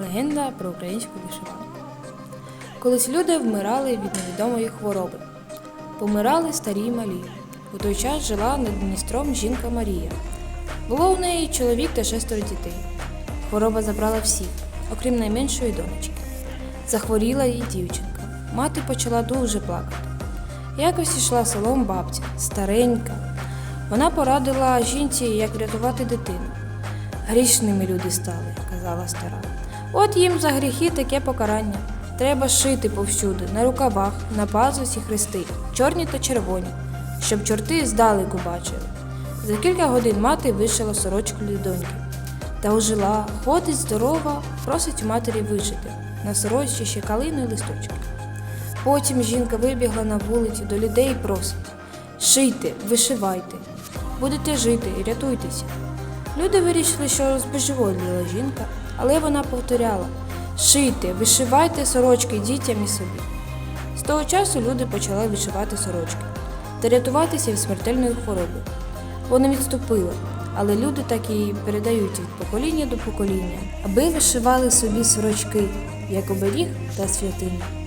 Легенда про українську вишиванку. Колись люди вмирали від невідомої хвороби. Помирали старі й малі. У той час жила над Дністром жінка Марія. Було у неї чоловік та шестеро дітей. Хвороба забрала всіх, окрім найменшої донечки. Захворіла її дівчинка. Мати почала дуже плакати. Якось ішла селом бабця, старенька. Вона порадила жінці, як врятувати дитину. Грішними люди стали, казала стара. От їм за гріхи таке покарання. Треба шити повсюди, на рукавах, на пазусі хрести, чорні та червоні, щоб чорти здалеку бачили. За кілька годин мати вишила сорочку для доньки. Та ожила, ходить здорова, просить у матері вишити. На сорочці ще калини й листочки. Потім жінка вибігла на вулицю до людей і просить Шийте, вишивайте, будете жити і рятуйтеся. Люди вирішили, що збожеволіла жінка, але вона повторяла Шийте, вишивайте сорочки дітям і собі. З того часу люди почали вишивати сорочки та рятуватися від смертельної хвороби. Вони відступили, але люди так і передають від покоління до покоління, аби вишивали собі сорочки, як оберіг та святиня.